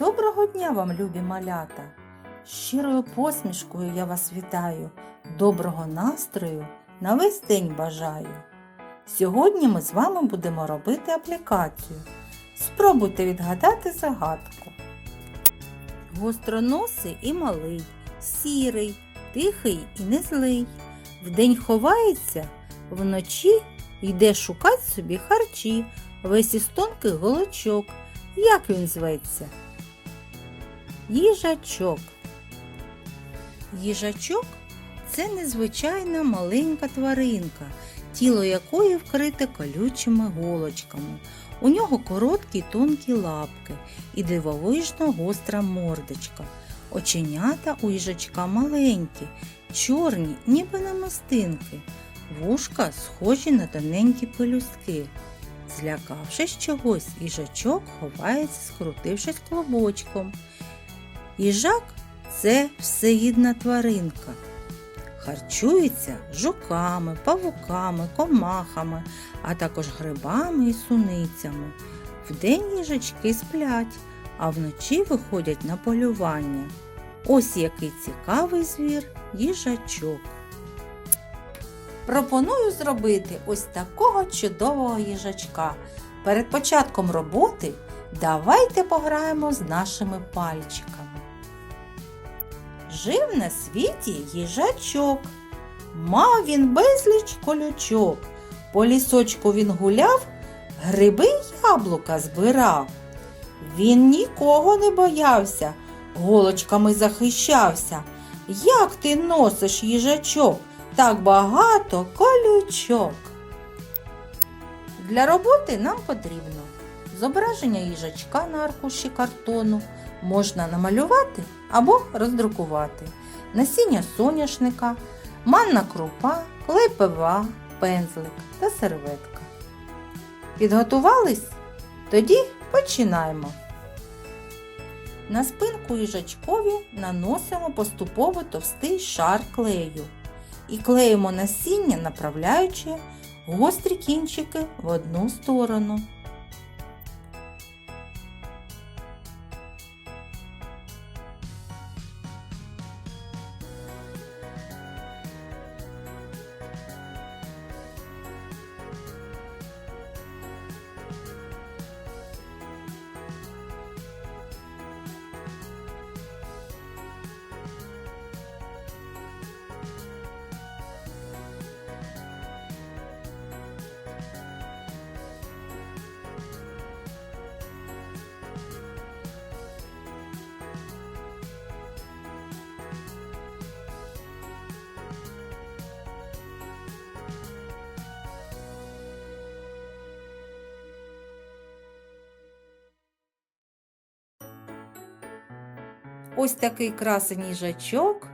Доброго дня вам, любі малята! Щирою посмішкою я вас вітаю, доброго настрою на весь день бажаю. Сьогодні ми з вами будемо робити аплікацію. Спробуйте відгадати загадку. Гостроносий і малий, сірий, тихий і не злий. Вдень ховається, вночі йде шукать собі харчі, весь із тонких голочок. Як він зветься? Їжачок. Їжачок це незвичайна маленька тваринка, тіло якої вкрите колючими голочками. У нього короткі тонкі лапки і дивовижно гостра мордочка. Оченята у їжачка маленькі, чорні, ніби намистинки, вушка схожі на тоненькі пелюстки. Злякавшись чогось, їжачок ховається, скрутившись клобочком. Їжак це всеїдна тваринка. Харчується жуками, павуками, комахами, а також грибами і суницями. Вдень їжачки сплять, а вночі виходять на полювання. Ось який цікавий звір їжачок. Пропоную зробити ось такого чудового їжачка. Перед початком роботи давайте пограємо з нашими пальчиками. Жив на світі їжачок. Мав він безліч колючок. По лісочку він гуляв, гриби яблука збирав. Він нікого не боявся, голочками захищався. Як ти носиш їжачок? Так багато колючок. Для роботи нам потрібно зображення їжачка на аркуші картону можна намалювати або роздрукувати, насіння соняшника, манна крупа, клей ПВА, пензлик та серветка. Підготувались? Тоді починаємо. На спинку їжачкові наносимо поступово товстий шар клею і клеїмо насіння, направляючи гострі кінчики в одну сторону. Ось такий красень їжачок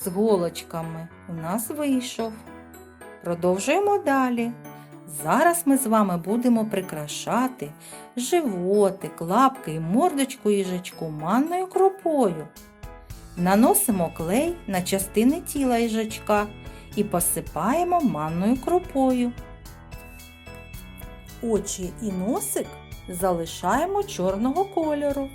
з голочками у нас вийшов. Продовжуємо далі. Зараз ми з вами будемо прикрашати животик, лапки і мордочку їжачку манною кропою. Наносимо клей на частини тіла їжачка і посипаємо манною кропою. Очі і носик залишаємо чорного кольору.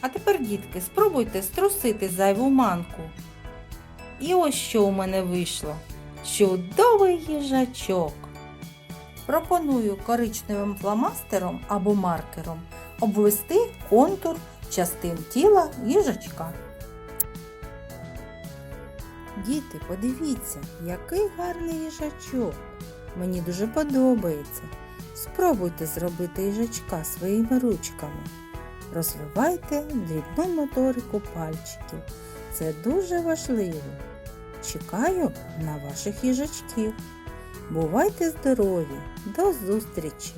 А тепер, дітки, спробуйте струсити зайву манку. І ось що у мене вийшло. Чудовий їжачок. Пропоную коричневим фломастером або маркером обвести контур частин тіла їжачка. Діти, подивіться, який гарний їжачок. Мені дуже подобається. Спробуйте зробити їжачка своїми ручками. Розвивайте дрібну моторику пальчиків. Це дуже важливо. Чекаю на ваших їжачків. Бувайте здорові! До зустрічі!